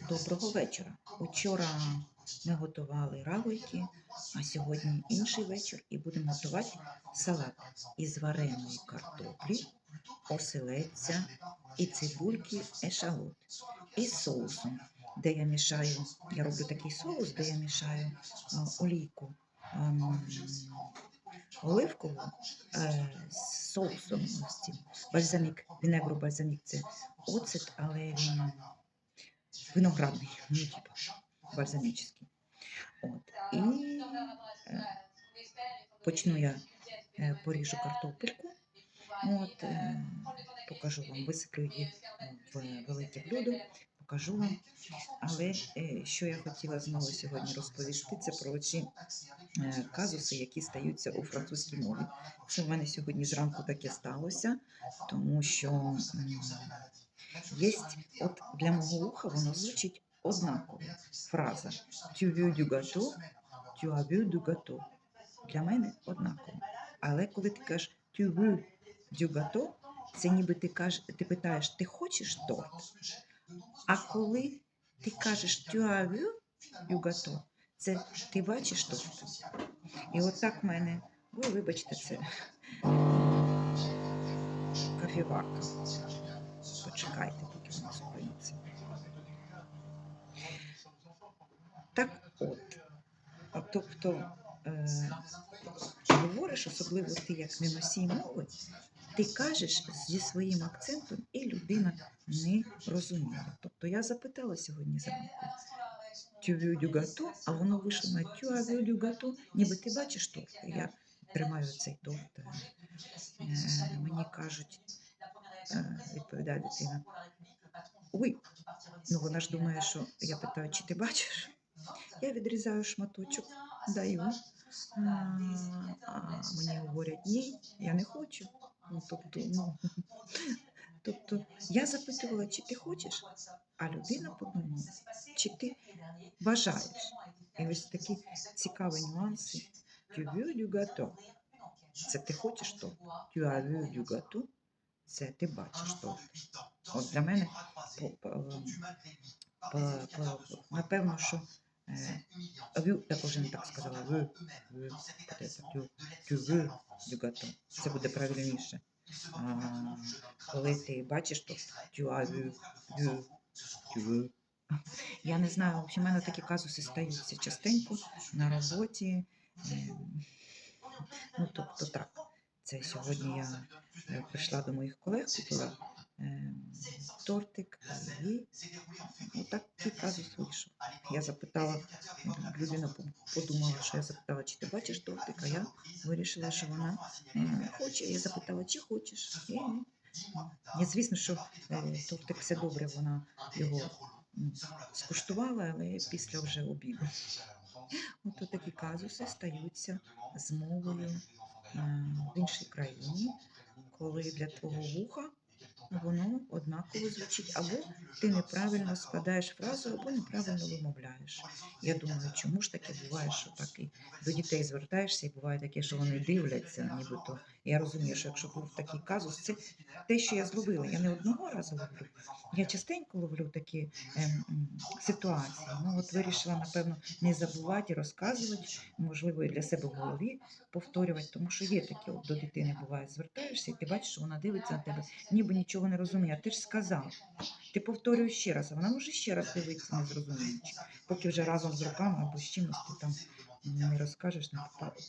Доброго вечора. Учора ми готували равлики, а сьогодні інший вечір і будемо готувати салат із вареної картоплі, оселедця і цибульки ешалот із соусом, де я мішаю, я роблю такий соус, де я мішаю а, олійку ам, оливкову е, з соусом. Бальзамік, вінегру бальзамік це оцет, але він виноградний, ну типа бальзамічний. От. І е, почну я е, поріжу картопельку. От, е, покажу вам, висиплю її в велике блюдо, покажу вам. Але е, що я хотіла знову сьогодні розповісти, це про ці е, казуси, які стаються у французькій мові. Це в мене сьогодні зранку таке сталося, тому що м, є, от для мого уха воно звучить однаково. Фраза «Tu veux du gâteau?» «Tu as vu du gâteau?» Для мене однаково. Але коли ти кажеш «Tu veux du це ніби ти кажеш, ти питаєш, ти хочеш торт? А коли ти кажеш «Tu as vu це ти бачиш торт. І от так в мене, ви вибачте, це кофіварка. Почекайте, поки вона зупиниться. Так от, а тобто е, говориш, особливо ти як не носій мови, ти кажеш зі своїм акцентом, і людина не розуміє. Тобто я запитала сьогодні зранку, тювю дюгату, а воно вийшло на тюавю дюгату, ніби ти бачиш торт. Я тримаю цей торт. е, Мені кажуть, відповідає дитина. Ой, ну вона ж думає, що я питаю, чи ти бачиш? Я відрізаю шматочок, даю. А, мені говорять, ні, я не хочу. Ну, тобто, ну, тобто я запитувала, чи ти хочеш, а людина подумала, чи ти бажаєш. І ось такі цікаві нюанси. Tu? Це ти хочеш торт. Tu as vu du gâteau? Це ти бачиш торт. От для мене по, по, по, по, напевно, що е, вю, я кожен так сказала, вю, вю, тю, тю, du gâteau. Це буде правильніше. А, коли ти бачиш, то тю, а, вю, вю, тю, вю. Я не знаю, в мене такі казуси стаються частенько на роботі. Ем, Ну, тобто так. Це сьогодні я прийшла до моїх колег, купила ем, тортик і ну, так казус вийшов. Я запитала, людина подумала, що я запитала, чи ти бачиш тортик, а я вирішила, що вона е, хоче. Я запитала, чи хочеш. І, я, звісно, що е, тортик все добре, вона його м, скуштувала, але після вже обіду. От такі казуси стаються з мовою е, в іншій країні, коли для твого вуха воно однаково звучить, або ти неправильно складаєш фразу, або неправильно вимовляєш. Я думаю, чому ж таке буває, що так і до дітей звертаєшся, і буває таке, що вони дивляться, нібито. Я розумію, що якщо був такий казус, це те, що я зловила. Я не одного разу ловлю. Я частенько ловлю такі ем, ситуації. Ну от вирішила, напевно, не забувати, розказувати, можливо, і для себе в голові повторювати, тому що є такі, от до дитини буває, звертаєшся, і ти бачиш, що вона дивиться на тебе, ніби нічого не розуміє. Ти ж сказав. Ти повторюєш ще раз, а вона може ще раз дивитися, не. Поки вже разом з руками або з чимось ти там не розкажеш, не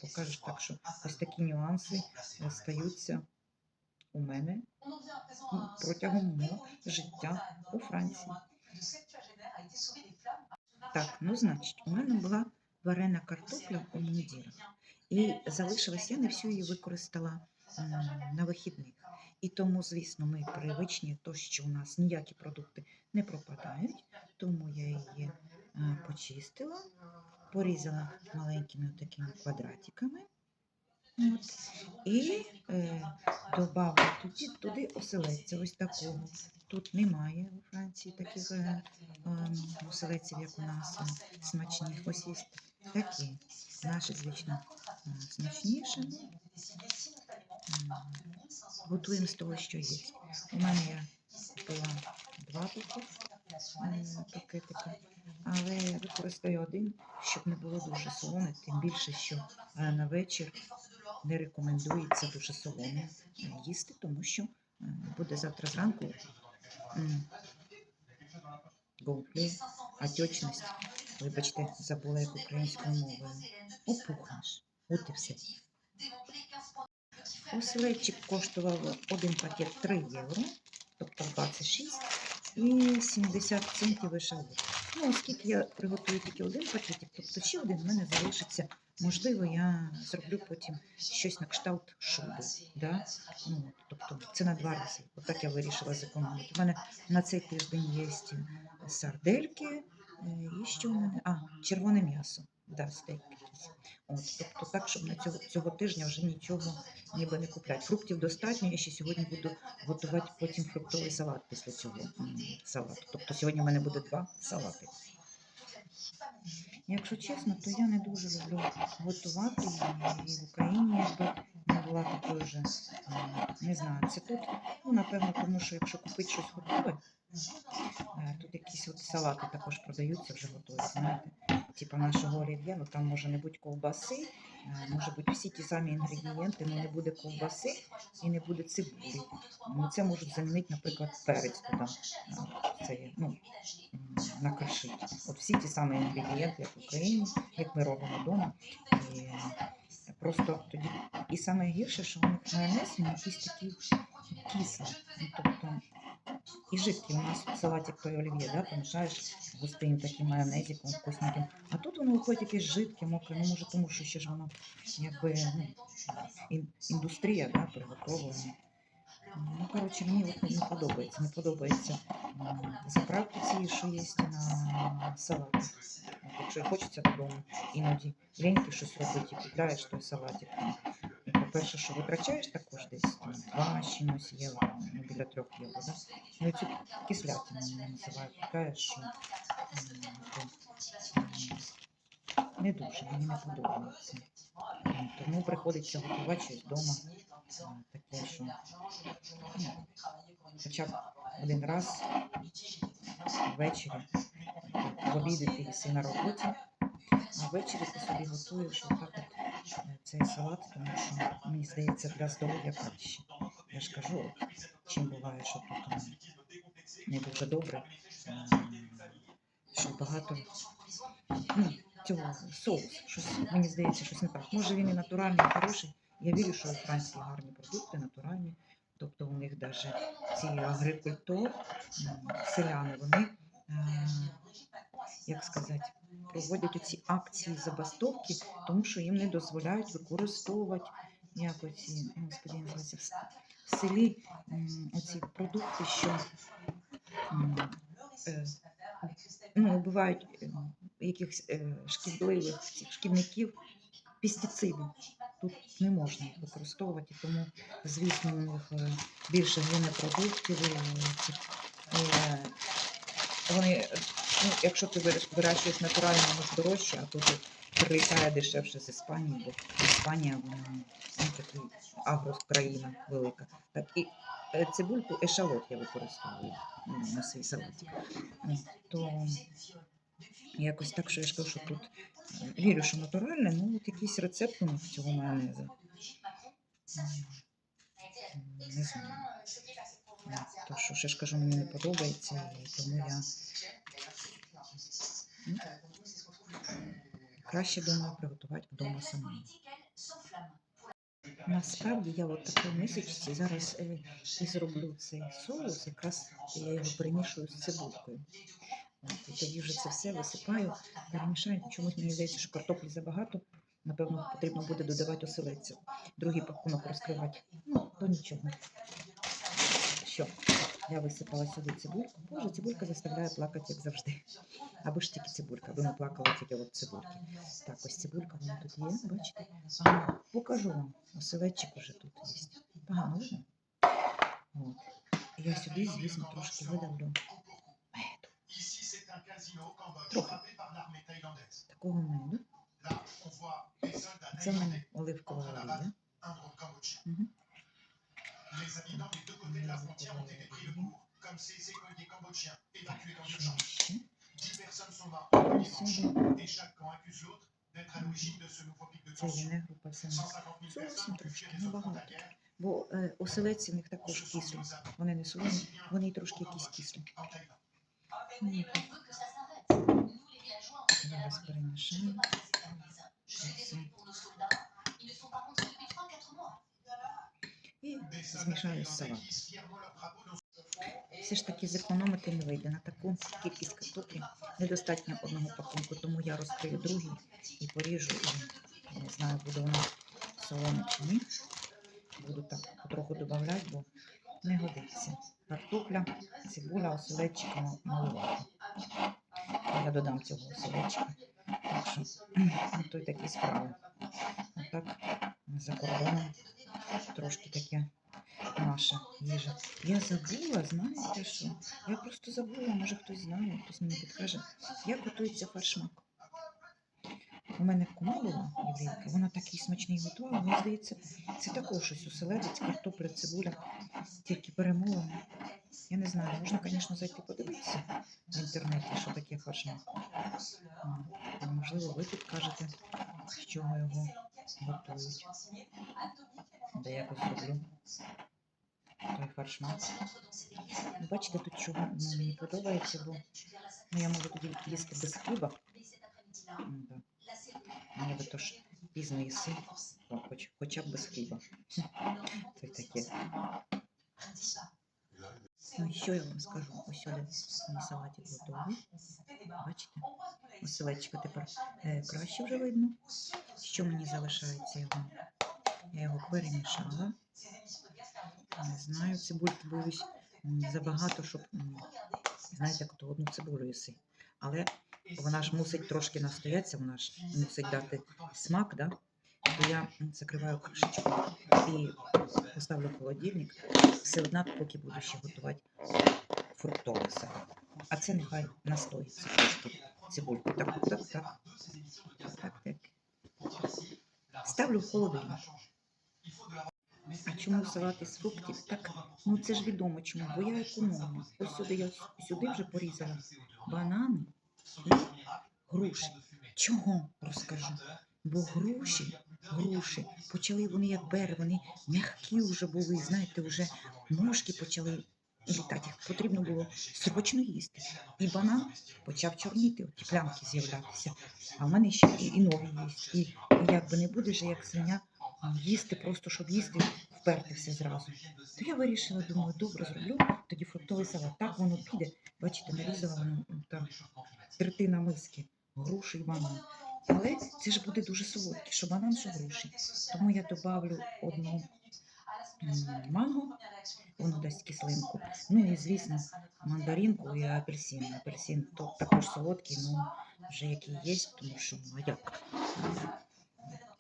покажеш. Так що ось такі нюанси стаються у мене протягом мого життя у Франції. Так, ну значить, у мене була варена картопля у мундірах. І залишилась, я не всю її використала на вихідних. І тому, звісно, ми привичні, то що у нас ніякі продукти не пропадають, тому я її е, почистила, порізала маленькими такими квадратиками. От, і е, додала туди, туди оселедця ось такого. Тут немає у Франції таких е, е, оселедців, як у нас е, смачних. Ось є такі. Наші, звісно, е, смачніше. Готуємо з того, що є. У мене купила два пакетика. Але використаю один, щоб не було дуже солоне, тим більше, що е, на вечір не рекомендується дуже солоне е, їсти, тому що е, буде завтра зранку голплі, отечність. Вибачте, забула як українською мовою. Опухнеш. От і все. Оселедчик коштував один пакет 3 євро, тобто 26 і 70 центів ешалот. Ну, оскільки я приготую тільки один пакетик, тобто ще один в мене залишиться. Можливо, я зроблю потім щось на кшталт шуби. Да? Ну, тобто це на два рази. Отак я вирішила зекономити. У мене на цей тиждень є сардельки, і що в мене? А, червоне м'ясо. Да, стейк. От, тобто так, щоб на цього, цього тижня вже нічого ніби не купляти. Фруктів достатньо. Я ще сьогодні буду готувати потім фруктовий салат після цього салату. Тобто сьогодні в мене буде два салати. Якщо чесно, то я не дуже люблю готувати і в Україні якби не була такою вже, е, не знаю, це тут, ну напевно, тому що якщо купити щось готове, е, тут якісь от салати також продаються вже готові, знаєте, типу нашого олів'є, ну там може не бути ковбаси, е, може бути всі ті самі інгредієнти, але не буде ковбаси і не буде цибулі. Ну, це можуть замінити, наприклад, перець туди. е, Це є, ну, накришити. От всі ті самі інгредієнти, як в Україні, як ми робимо вдома. І е, просто тоді і саме гірше, що у них майонез він якийсь такий кислий. Ну, тобто і жидкий у нас салаті той олів'є, да, помішаєш густим таким майонезиком вкусненьким. А тут воно виходить якесь жидке, мокре, ну може тому, що ще ж воно якби ну, індустрія да, приготовлена. Ну, коротше, мені от не подобається. Не подобається заправки ці, що є на салат. Якщо хочеться додому, іноді ліньки щось робити, і той салатик. По-перше, що витрачаєш також десь два чимось євро, ну, біля трьох євро. Да? Ну, і цю кислятину вони називають, купляєш, що м, то, м, не дуже, мені не подобається. Тому приходиться готувати щось вдома. Таке, що ну, хоча б один раз ввечері в обіди на роботі, а ввечері ти собі готуєш отак от е, цей салат, тому що мені здається для здоров'я краще. Я ж кажу, чим буває, що тут не дуже добре, що багато ну, цього соус. Щось, мені здається, щось не так. Може він і натуральний, і хороший. Я вірю, що у Франції гарні продукти, натуральні. Тобто у них навіть ці агрикультор, селяни, вони, е, як сказати, проводять оці акції забастовки, тому що їм не дозволяють використовувати оці, господи, в селі оці продукти, що е, ну, вбивають е, якихось е, шкідливих шкідників, пестициди. Тут не можна використовувати, тому, звісно, у них більше е, Вони, ну, якщо ти вирощуєш натурально, воно дорожче, а тут прилітає дешевше з Іспанії, бо Іспанія вона ну, такий агрокраїна велика. Так, і е, цибульку ешалот я використовую на свій салатик. М, То якось так, що я ж що тут е, вірю, що натуральне, ну от якийсь рецепт у цього майонезу. Не знаю. То що ще ж кажу, мені не подобається, тому я краще думаю приготувати вдома самому. Насправді я от такій мисочці зараз е, і зроблю цей соус, якраз я його перемішую з цибулькою. От, і тоді вже це все висипаю, перемішаю. Чомусь мені здається, що картоплі забагато. Напевно, потрібно буде додавати оселедця. Другий пакунок розкривати. Ну, то нічого. Я висипала сюди цибульку. Боже, цибулька заставляє плакати, як завжди. Аби ж тільки цибулька, не плакала тільки от цибульки. Так, ось цибулька вона тут є, бачите? Покажу вам. Оселедчик уже тут є. Погано видно? От. Я сюди, звісно, трошки видавлю меду. Трохи. Такого меду. Це в мене оливкова олія. Мгм. Оливкова олія. Так, що ще? Це є не група сама. Зовсім трошки, небагато. Бо е, оселедці в них також кислі. Вони не солоні, вони й трошки якісь кислі. Ну, Зараз перемішаю. Все. І змішаю з. Все ж таки зекономити не вийде. На таку кількість картоплі недостатньо одного пакунку, тому я розкрию другий і поріжу. І, не знаю, буде воно солоне чи ні. Буду так потроху додавати, бо не годиться. Картопля, цибуля, оселедчика малувати. Я додам цього оселедчика. Так що, ну, то й такі справи. Отак за кордоном трошки таке наша їжа. Я забула, знаєте що? Я просто забула, може хтось знає, хтось мені підкаже, як готується фаршмак. У мене кума була єврейка, вона такий смачний готувала, мені здається, це також щось оселедець, картопля, цибуля, тільки перемолена. Я не знаю, можна, звісно, зайти подивитися в інтернеті, що таке фаршмак. Можливо, ви підкажете, з чого його готують. Я якось роблю той фаршмак. Ну, Бачите, тут чого мені подобається, бо ну, я можу тоді їсти без хліба. Да. Мені би то ж пізно їси, хоч, хоча б без хліба. Це таке. Ну і що я вам скажу? Ось Оля, мій салатик готовий. Бачите? Оселедчика тепер е, краще вже видно. Що мені залишається його? Я його перемішала. Не знаю, цибульки м, забагато, щоб, знаєте, як то одну цибулю їси. Але вона ж мусить трошки настоятися, вона ж мусить дати смак, да? то я закриваю кришечку і поставлю в холодильник. Все одно, поки буду ще готувати фруктовий салат. А це нехай настоїться трошки цибульку. Так, так, так. Так, так. Ставлю в холодильник. А чому салат із фруктів? Так, ну це ж відомо чому, бо я економна. Ось сюди я сюди вже порізала банани і груші. Чого розкажу? Бо груші, груші почали вони як бери, вони м'які вже були, знаєте, вже ножки почали літати. Потрібно було срочно їсти. І банан почав чорніти, ті плямки з'являтися. А в мене ще і, і ноги є. І, і як би не буде як свиня їсти, просто щоб їсти, вперти зразу. То я вирішила, думаю, добре зроблю, тоді фруктовий салат. Так воно піде. Бачите, нарізала там третина миски, груші і банан. Але це ж буде дуже солодке, що банан, що груші. Тому я добавлю одну манго, воно дасть кислинку. Ну і звісно, мандаринку і апельсин. Апельсин також солодкий, ну вже який є, тому що ну, а як?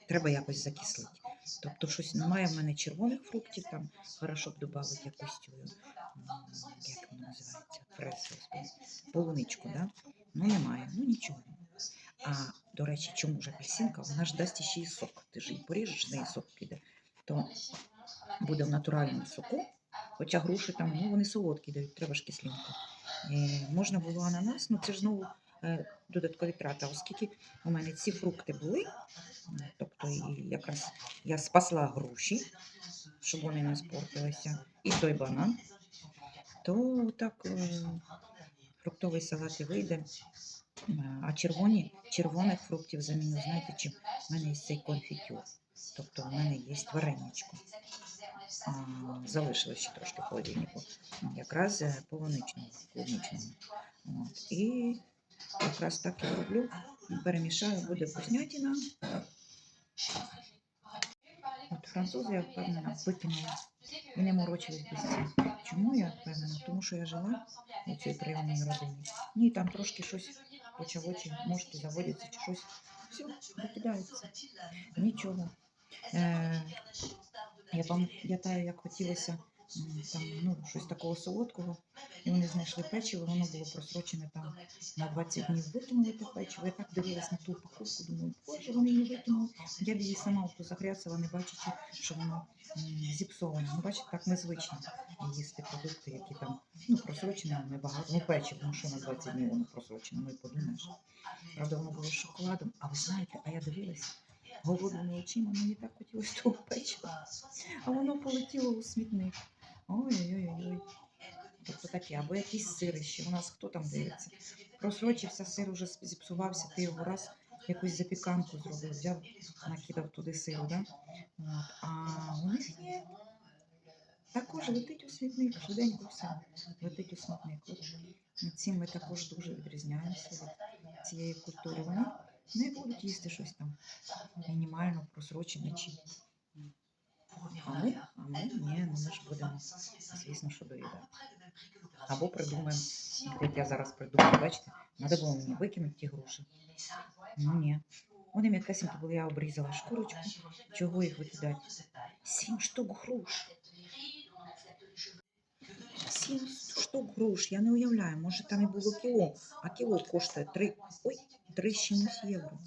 Треба якось закислити. Тобто щось немає в мене червоних фруктів, там хорошо б додати якусь цю, як вона називається, фрес, господи, полуничку, да? Ну немає, ну нічого. А до речі, чому ж апельсинка? Вона ж дасть ще й сок. Ти ж її поріжеш, неї сок піде. То буде в натуральному соку. Хоча груші там, ну вони солодкі дають, треба ж кислинку. Е, можна було ананас, ну це ж знову е, додаткові трати. Оскільки у мене ці фрукти були, тобто якраз я спасла груші, щоб вони не спортилися, і той банан, то так е, фруктовий салат і вийде. Е, А червоні, червоних фруктів заміню, знаєте чим? У мене є цей конфітюр. Тобто в мене є вареничко. А, Залишилось ще трошки в холодильнику. Якраз е, полуничного, І якраз так я роблю. Перемішаю, буде вкуснятина. От французи, я впевнена, викинула і не морочились. Чому я впевнена? Тому що я жила у цій прийомній родині. Ні, там трошки щось почало, чи мошки заводяться, чи щось. Все, викидається. Нічого. Е, я пам'ятаю, як хотілося там, ну, щось такого солодкого. І вони знайшли печиво, воно було просрочене там на 20 днів. Те печиво. Я так дивилась на ту упаковку, думаю, боже, вони її викинули. Я б її сама загрясила, не бачачи, що воно зіпсоване. Ну, бачите, так незвично їсти продукти, які там ну, просрочені, небагато. Ну, печиво, ну що на 20 днів воно просрочено, ну і подумаєш. Правда, воно було шоколадом. А ви знаєте, а я дивилася голодними очима, мені так хотілося того печива. А воно полетіло у смітник. Ой-ой-ой. Тобто таке, або якісь сири ще. У нас хто там дивиться? Просрочився сир, уже зіпсувався, ти його раз якусь запіканку зробив, взяв, накидав туди сиру, да? От. А у них ні. Також летить у смітник, швиденько все летить у смітник. От цим ми також дуже відрізняємося від цієї культури. Вони не будуть їсти щось там мінімально просрочене чи. А ми, ні, ну ми ж будемо, звісно, що доїдати. Або придумаємо, як я зараз придумаю, бачите, треба було мені викинути ті груші. Ну ні. Вони м'якесенькі були, я обрізала шкурочку. Чого їх викидати? Сім штук груш. Сім штук груш. Я не уявляю, може там і було кіло, а кіло коштує три, ой, три з чимось євро.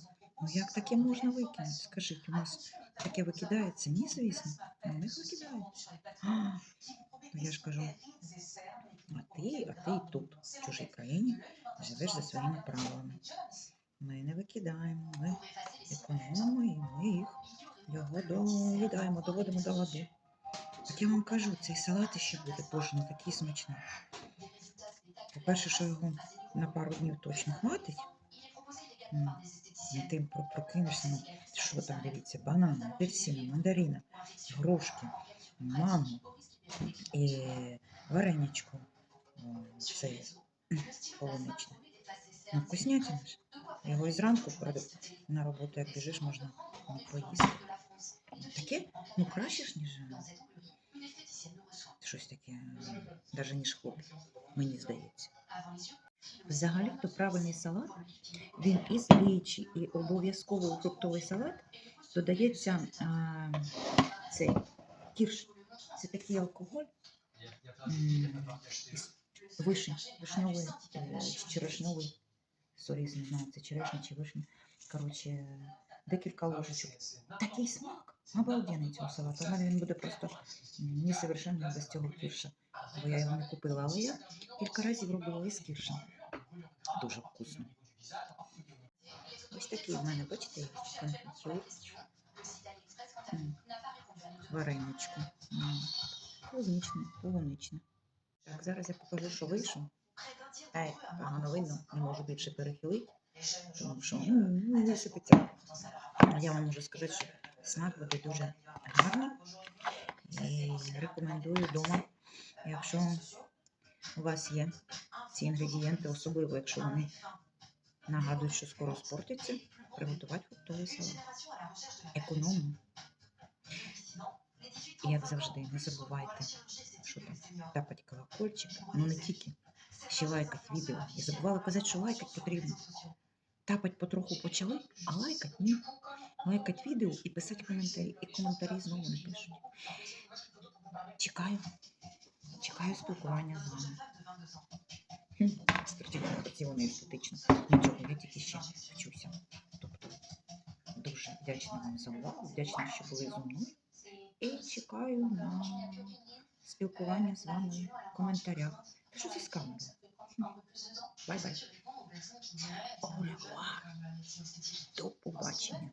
Ну як таке можна викинути? Скажіть, у нас таке викидається? Ні, звісно. У них викидається. Ну я ж кажу, а ти, а ти тут, в чужій країні, живеш за своїми правилами. Ми не викидаємо, ми економимо і ми їх його доїдаємо, доводимо до ладу. Так я вам кажу, цей салат ще буде, боже, такий смачний. По-перше, що його на пару днів точно хватить. Ти прокинешся, ну, що там дивіться, банани, апельсини, мандарина, грушки, манго, і вареничко, о, це полуничне. Ну, вкуснятина ж. Його і зранку на роботу, як біжиш, можна поїсти. Таке, ну краще ж, ніж е, щось таке, навіть ніж хлопці, мені здається. Взагалі, то правильний салат, він і з і обов'язково у фруктовий салат додається а, цей кірш. Це такий алкоголь вишень, вишньовий е, сорі, не знаю, це черешня чи вишня. Коротше, декілька ложечок. Такий смак. Обалденний цього салату. У мене він буде просто м, несовершенний без цього кірша. Бо я його не купила, але я кілька разів робила із кіршем. Дуже вкусно. Ось такий в мене, бачите, Вареничко. М, Полуничне. Так, зараз я покажу, що вийшов. Ей, погано видно, не можу більше перехилити, тому що ну, не висипеться. Я вам можу сказати, що смак буде дуже гарний. І рекомендую вдома, якщо у вас є ці інгредієнти, особливо якщо вони нагадують, що скоро спортяться, приготувати фруктовий салат. Економно. І як завжди, не забувайте, що там тапать колокольчик, ну не тільки, ще лайкати відео. І забувала казати, що лайкати потрібно. Тапать потроху почали, а лайкать ні. Лайкать відео і писати коментарі. І коментарі знову не пишуть. Чекаю. Чекаю спілкування з вами. Стратегія це вони естетично. Нічого, я тільки ще вчуся. Тобто дуже вдячна вам за увагу, вдячна, що були зі мною. І чекаю на спілкування з вами в коментарях. Що це з камерою? Бай-бай. До побачення.